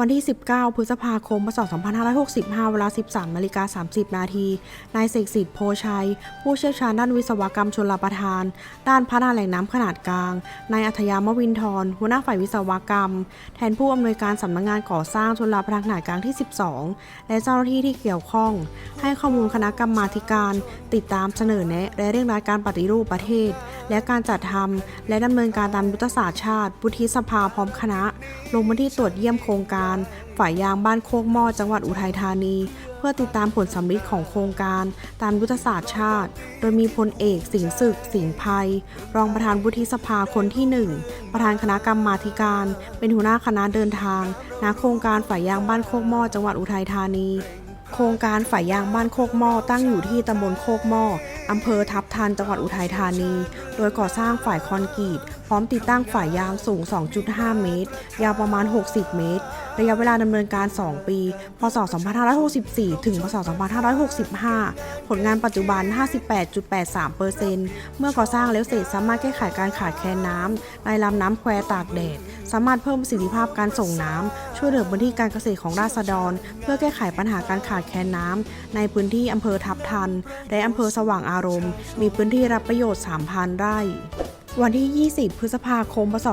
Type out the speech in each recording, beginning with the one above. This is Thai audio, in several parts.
วันที่ 19 พฤษภาคม พศ 2565 เวลา 13นาฬิกา30 นาที นายเสกสิทธิ์โพชัย ผู้เชี่ยวชาญด้านวิศวกรรมชลประทาน ด้านพัฒนาแหล่งน้ำขนาดกลาง นายอัธยามวินทร หัวหน้าฝ่ายวิศวกรรม แทนผู้อำนวยการสำนักงานก่อสร้างชลประทานขนาดกลางที่ 12 และเจ้าหน้าที่ที่เกี่ยวข้อง ให้ข้อมูลคณะกรรมาธิการ ติดตามเสนอแนะ และเร่งรัดการปฏิรูปประเทศและการจัดทำและดำเนินการตามยุทธศาสตร์ชาติวุฒิสภาพร้อมคณะ ลงพื้นที่ตรวจเยี่ยมโครงการ ฝ่ายยางบ้านโคกหม้อจังหวัดอุทัยธานี เพื่อติดตามผลสำลิดของโครงการ ตามยุทธศาสตร์ชาติ โดยมีพลเอกสิงห์ศึก สิงห์ภัย รองประธานวุฒิสภาคนที่ 1 ประธานคณะกรรมาธิการ เป็นหัวหน้าคณะเดินทางณโครงการฝ่ายยางบ้านโคกหม้อจังหวัดอุทัยธานี โครงการฝ่ายยางบ้านโคกหม้อตั้งอยู่ที่ตำบลโคกหม้ออำเภอทับทันจังหวัดอุทัยธานี โดยก่อสร้างฝ่ายคอนกรีต ร้อมติดตั้งฝ่ายยางสูง 2.5 เมตร ยาวประมาณ 60 เมตร ระยะเวลาดำเนินการ 2 ปี พศ 2564 ถึง พศ 2565 ผลงานปัจจุบัน 58.83%เมื่อก่อสร้างแล้วเสร็จสามารถแก้ไขการขาดแคลนน้ำในลำน้ำแควตากแดด สามารถเพิ่มประสิทธิภาพการส่งน้ำ ช่วยเหลือพื้นที่การเกษตรของราษฎร เพื่อแก้ไขปัญหาการขาดแคลนน้ำในพื้นที่อำเภอทับทัน และอำเภอสว่างอารมณ์ มีพื้นที่รับประโยชน์ 3,000 ไร่ วันที่ 20 พฤษภาคม พศ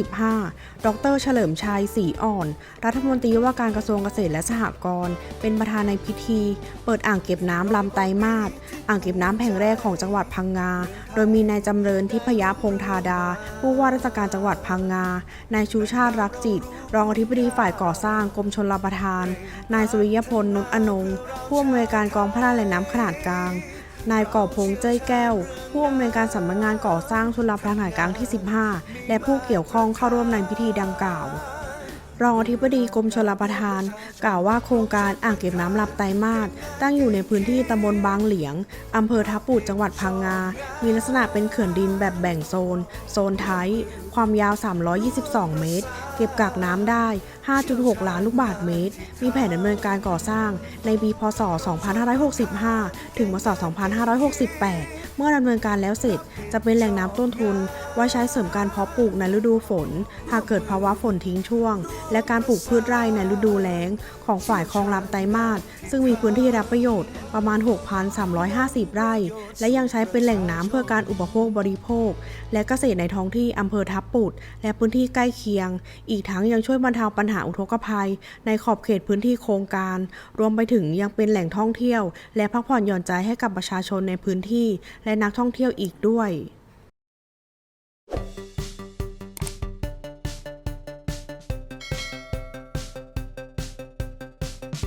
2565 ดร เฉลิมชัย ศรีอ่อน รัฐมนตรีว่าการกระทรวงเกษตรและสหกรณ์ เป็นประธานในพิธี เปิดอ่างเก็บน้ำลำไตรมาสอ่างเก็บน้ำแห่งแรกของจังหวัดพังงา โดยมีนายจำเริญทิพยพงธาดา ผู้ว่าราชการจังหวัดพังงา นายชูชาติรักจิต รองอธิบดีฝ่ายก่อสร้างกรมชลประทาน นายสุริยพลนุชอนงค์ผู้อำนวยการกองพัฒนาแหล่งน้ำขนาดกลาง นายก่อพงษ์เจ้ยแก้ว ผู้อำนวยการสำนักงานก่อสร้างชลประทานขนากลางที่ 15 และผู้เกี่ยวข้องเข้าร่วมในพิธีดังกล่าว รองอธิบดีกรมชลประทาน กล่าวว่าโครงการอ่างเก็บน้ำลำไตมาสตั้งอยู่ในพื้นที่ตำบลบางเหลียงอำเภอทับปุดจังหวัดพังงา มีลักษณะเป็นเขื่อนดินแบบแบ่งโซน โซนท้ายความยาว 322 เมตร เก็บกักน้ำได้ 5.6 ล้านลูกบาศก์เมตร มีแผนดำเนินการก่อสร้างในปีพศ 2565 ถึงพศ 2568 เมื่อดำเนินการแล้วเสร็จจะเป็นแหล่งน้ำต้นทุน ไว้ใช้เสริมการเพาะปลูกในฤดูฝน หากเกิดภาวะฝนทิ้งช่วง และการปลูกพืชไร่ในฤดูแล้ง ของฝ่ายคลองลำไตรมาสซึ่งมีพื้นที่รับประโยชน์ประมาณ 6,350 ไร่ และยังใช้เป็นแหล่งน้ำเพื่อการอุปโภคบริโภค และเกษตรในท้องที่อำเภอทับปุดและพื้นที่ใกล้เคียง อีกทั้งยังช่วยบรรเทาปัญหาอุทกภัย ในขอบเขตพื้นที่โครงการ รวมไปถึงยังเป็นแหล่งท่องเที่ยว และพักผ่อนหย่อนใจให้กับประชาชนในพื้นที่และนักท่องเที่ยวอีกด้วย